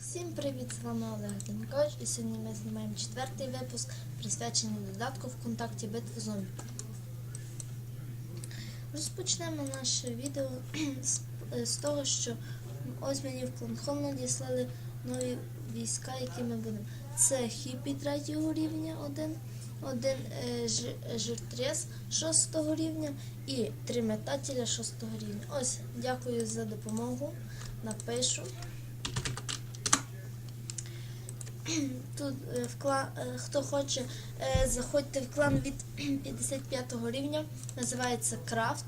Всім привіт! З вами Олег Демкович і сьогодні ми знімаємо четвертий випуск, присвячений додатку ВКонтакті Битви зомбі. Розпочнемо наше відео з, е, того, що ось мені в Кланхон надіслали нові війська, які ми будемо. Це хіпі третього рівня, один, один е, жиртрес шостого рівня і три метателя шостого рівня. Ось, дякую за допомогу. Напишу. Тут е, в клан, е, хто хоче, е, заходьте в клан від 55 рівня. Називається Крафт.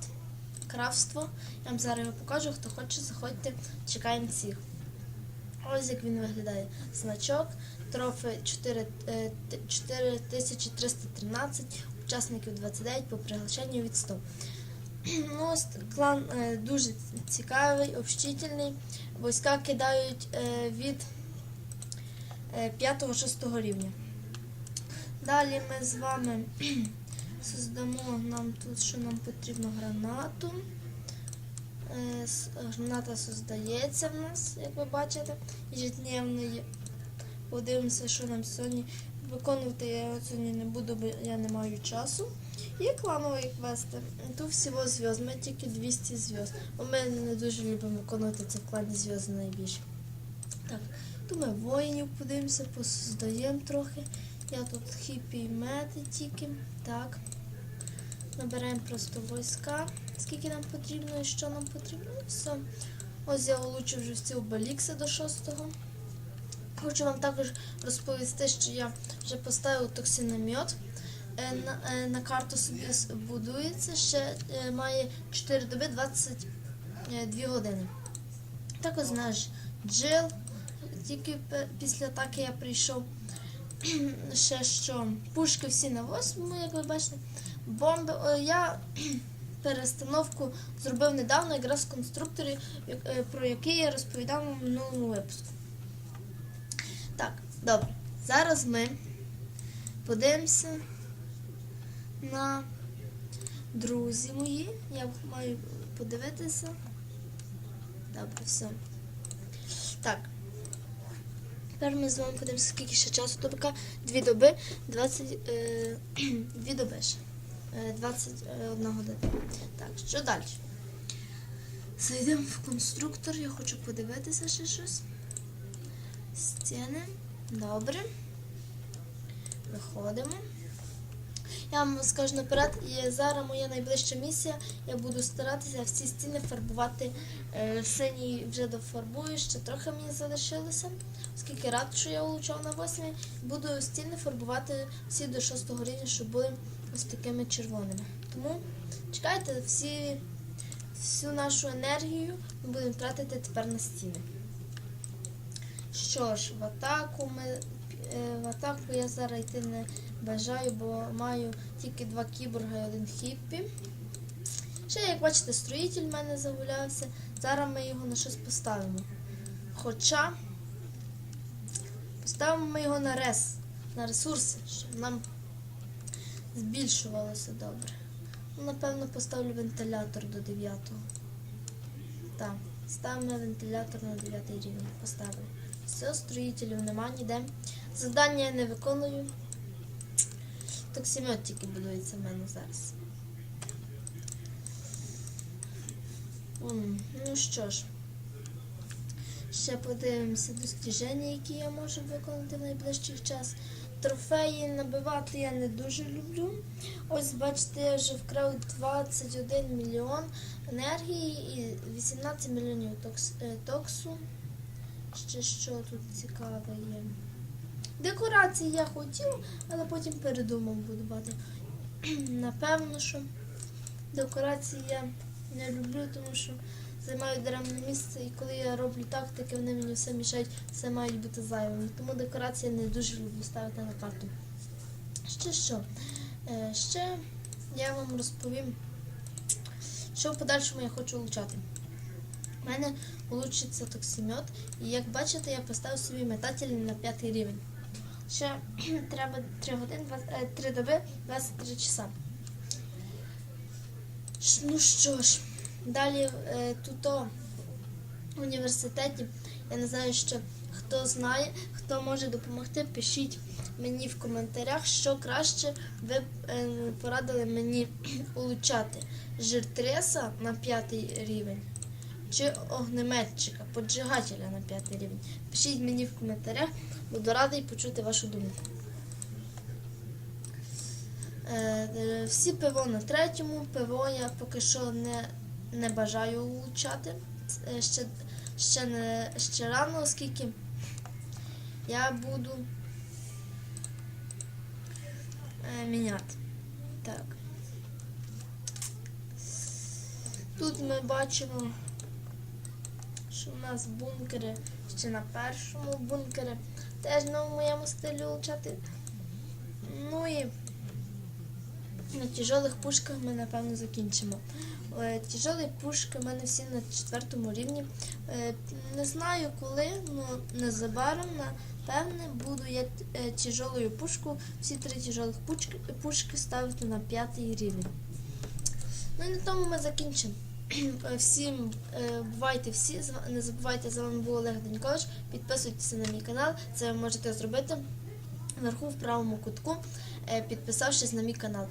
Крафтство. Я вам зараз його покажу. Хто хоче, заходьте, чекаємо всіх. Ось як він виглядає. Значок, трофи 4, е, т- 4313, учасників 29 по приглашенню від 100. Ну, клан дуже цікавий, общительний. Війська кидають від 5-6 рівня. Далі ми з вами создамо нам тут, що нам потрібно гранату. Е, Граната создається в нас, як ви бачите, ежедневної. Подивимося, що нам сьогодні. Виконувати я його сьогодні не буду, бо я не маю часу. І кланові квести. Тут всього зв'язок, ми тільки 200 зв'язок. Бо ми не дуже любимо виконувати це в клані зв'язки найбільше. Так, то ми воїнів подивимося, посоздаємо трохи. Я тут хіпі і мети тільки. Так. Набираємо просто війська. Скільки нам потрібно і що нам потрібно. Ну, все. Ось я улучшив вже всі обелікси до шостого. Хочу вам також розповісти, що я вже поставив токсиномет. Е, На, е, на карту собі будується, ще е, має 4 доби 22 години. Також наш джил, тільки після атаки я прийшов. Ще що пушки всі на восьмому, як ви бачите. Бомби. О, я перестановку зробив недавно якраз в конструкторі, е, про який я розповідав у минулому випуску. Так, добре. Зараз ми подивимося на друзі мої. Я маю подивитися. Добре, все. Так. Тепер ми з вами подивимося, скільки ще часу до БК. Дві доби, 20, е, дві доби ще. Е, 21 година. Так, що далі? Зайдемо в конструктор, я хочу подивитися ще щось. Стіни. Добре. Виходимо. Я вам скажу наперед, і зараз моя найближча місія. Я буду старатися всі стіни фарбувати е, синій вже дофарбую, ще трохи мені залишилося. Оскільки рад, що я влучав на 8, буду стіни фарбувати всі до 6 рівня, щоб були ось такими червоними. Тому чекайте всі, всю нашу енергію ми будемо тратити тепер на стіни. Що ж, в атаку ми е, в атаку я зараз йти не бажаю, бо маю тільки два кіборга і один хіппі. Ще, як бачите, строїтель в мене загулявся. Зараз ми його на щось поставимо. Хоча поставимо ми його на рес, на ресурси, щоб нам збільшувалося добре. Ну, Напевно, поставлю вентилятор до 9. Так, ставимо вентилятор на 9 рівень. Поставили. Все, строїтелів нема ніде. Завдання я не виконую. Токсимет тільки будується в мене зараз. Ну що ж, ще подивимося достіження, які я можу виконати в найближчий час. Трофеї набивати я не дуже люблю. Ось бачите, я вже вкрав 21 мільйон енергії і 18 мільйонів е, токсу. Ще що тут цікаве є. Декорації я хотів, але потім передумав будувати. Напевно, що декорації я не люблю, тому що займають даремне місце, і коли я роблю тактики, вони мені все мішають, все мають бути зайвими. Тому декорації я не дуже люблю ставити на карту. Ще що? Е, Ще я вам розповім, що в подальшому я хочу влучати. У мене влучиться токсимет, і як бачите, я поставив собі метатель на п'ятий рівень. Ще треба 3 години, 3 доби, 23 часа. Ну що ж, далі е, тут о, університеті. Я не знаю, що хто знає, хто може допомогти, пишіть мені в коментарях, що краще ви е, порадили мені улучшати жиртреса на п'ятий рівень чи огнеметчика, поджигателя на п'ятий рівень. Пишіть мені в коментарях, буду радий почути вашу думку. Е, Всі ПВО на третьому, ПВО я поки що не, не бажаю улучшати. Е, Ще, ще, не, ще рано, оскільки я буду е, міняти. Так. Тут ми бачимо, що в нас бункери ще на першому бункери теж на моєму стилі улучшати. Ну і на тяжелих пушках ми напевно закінчимо. Е, Тяжелі пушки в мене всі на четвертому рівні. Е, Не знаю коли, але незабаром, напевне, буду я е, тяжелою пушку, всі три тяжелих пушки ставити на п'ятий рівень. Ну і на тому ми закінчимо. Е, Всім е, бувайте всі, не забувайте, з вами був Олег Денькович. Підписуйтесь на мій канал, це ви можете зробити вверху в правому кутку, е, підписавшись на мій канал.